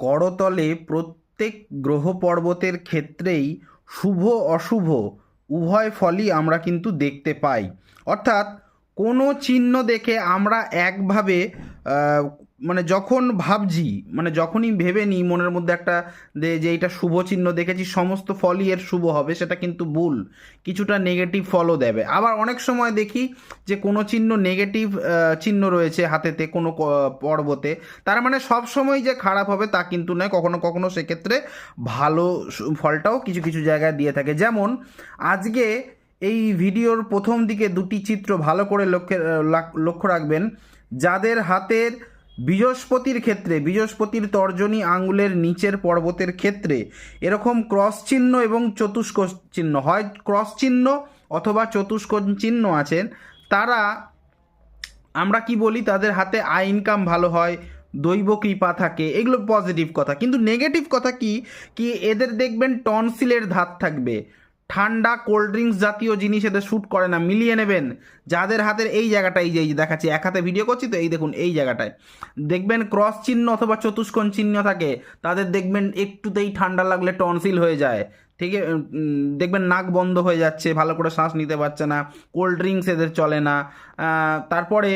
করতলে প্রত্যেক গ্রহ পর্বতের ক্ষেত্রেই শুভ অশুভ, উভয় ফলই আমরা কিন্তু দেখতে পাই। অর্থাৎ কোনো চিহ্ন দেখে আমরা একভাবে মানে যখন ভাবছি মানে যখনই ভেবে নিই মনের মধ্যে একটা যে এইটা শুভ চিহ্ন দেখেছি, সমস্ত ফলই এর শুভ হবে, সেটা কিন্তু ভুল। কিছুটা নেগেটিভ ফলও দেবে। আবার অনেক সময় দেখি যে কোনো চিহ্ন নেগেটিভ চিহ্ন রয়েছে হাতেতে কোনো পর্বতে। তার মানে সব সময় যে খারাপ হবে তা কিন্তু নয়। কখনো কখনো সেক্ষেত্রে ভালো ফলটাও কিছু কিছু জায়গায় দিয়ে থাকে। যেমন আজকে এই ভিডিওর প্রথম দিকে দুটি চিত্র ভালো করে লক্ষ্যে লক্ষ্য রাখবেন। যাদের হাতের বৃহস্পতির ক্ষেত্রে, বৃহস্পতির তর্জনী আঙ্গুলের নিচের পর্বতের ক্ষেত্রে এরকম ক্রস চিহ্ন এবং চতুষ্কোণ চিহ্ন, হয় ক্রস চিহ্ন অথবা চতুষ্কোণ চিহ্ন আছেন তারা আমরা কি বলি, তাদের হাতে আয় ইনকাম ভালো হয়, দৈব কৃপা থাকে, এগুলো পজিটিভ কথা। কিন্তু নেগেটিভ কথা কি কি এদের দেখবেন টনসিলের ধাত থাকবে। ঠান্ডা কোল্ড ড্রিঙ্কস জাতীয় জিনিস এদের শ্যুট করে না, মিলিয়ে নেবেন। যাদের হাতের এই জায়গাটা এই যে দেখাচ্ছি, এক হাতে ভিডিও করছি তো এই দেখুন, এই জায়গাটায়। দেখবেন ক্রস চিহ্ন অথবা চতুষ্কোণ চিহ্ন থাকে, তাদের দেখবেন একটুতেই ঠান্ডা লাগলে টনসিল হয়ে যায়। ঠিক দেখবেন নাক বন্ধ হয়ে যাচ্ছে, ভালো করে শ্বাস নিতে পারছে না, কোল্ড ড্রিঙ্কস এদের চলে না। তারপরে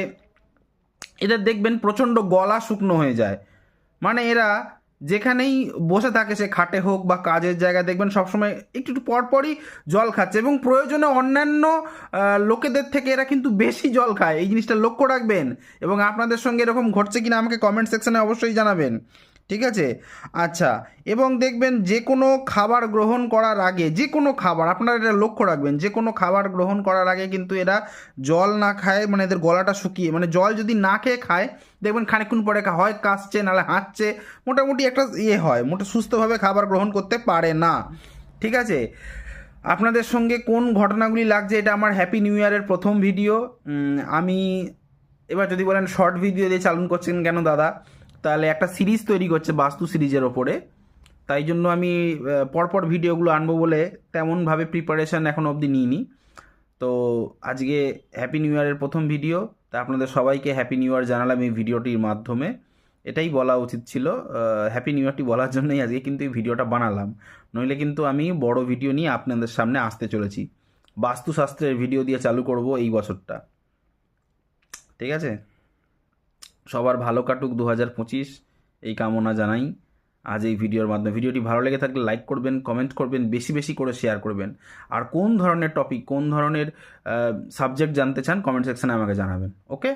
এদের দেখবেন প্রচণ্ড গলা শুকনো হয়ে যায়। মানে এরা যেখানেই বসে থাকে সে খাটে হোক বা কাজের জায়গায় দেখবেন সবসময় একটু একটু পরপরই জল খাচ্ছে এবং প্রয়োজনে অন্যান্য লোকেদের থেকে এরা কিন্তু বেশি জল খায়। এই জিনিসটা লক্ষ্য রাখবেন এবং আপনাদের সঙ্গে এরকম ঘটছে কিনা আমাকে কমেন্ট সেকশনে অবশ্যই জানাবেন। ঠিক আছে? আচ্ছা এবং দেখবেন যে কোনো খাবার গ্রহণ করার আগে যে কোনো খাবার, আপনারা এটা লক্ষ্য রাখবেন যে কোনো খাবার গ্রহণ করার আগে কিন্তু এরা জল না খায় মানে এদের গলাটা শুকিয়ে মানে জল যদি না খেয়ে খায়, দেখবেন খানিকক্ষণ পরে হয় কাশছে, নাহলে হাঁটছে, মোটামুটি একটা ইয়ে হয়, মোটা সুস্থভাবে খাবার গ্রহণ করতে পারে না। ঠিক আছে? আপনাদের সঙ্গে কোন ঘটনাগুলি লাগছে, এটা আমার হ্যাপি নিউ ইয়ারের প্রথম ভিডিও আমি, এবার যদি বলেন শর্ট ভিডিও দিয়ে চালন করছেন কেন দাদা? তাহলে একটা সিরিজ তৈরি করছে বাস্তু সিরিজের ওপরে। তাই জন্য আমি পরপর ভিডিওগুলো আনব বলে তেমনভাবে প্রিপারেশান এখন অবধি নিইনি। তো আজকে হ্যাপি নিউ ইয়ারের প্রথম ভিডিও। তা আপনাদের সবাইকে হ্যাপি নিউ ইয়ার জানালাম এই ভিডিওটির মাধ্যমে। এটাই বলা উচিত ছিল হ্যাপি নিউ ইয়ারটি বলার জন্যই আজকে কিন্তু এই ভিডিওটা বানালাম। নইলে কিন্তু আমি বড় ভিডিও নিয়ে আপনাদের সামনে আসতে চলেছি। বাস্তুশাস্ত্রের ভিডিও দিয়ে চালু করব এই বছরটা। ঠিক আছে? সবার ভালো কাটুক দু হাজার পঁচিশ, এই কামনা জানাই। আজ এই ভিডিওর মাধ্যমে, ভিডিওটি ভালো লেগে থাকলে লাইক করবেন, কমেন্ট করবেন, বেশি বেশি করে শেয়ার করবেন। আর কোন ধরনের টপিক, কোন ধরনের সাবজেক্ট জানতে চান, কমেন্ট সেকশানে আমাকে জানাবেন, ওকে?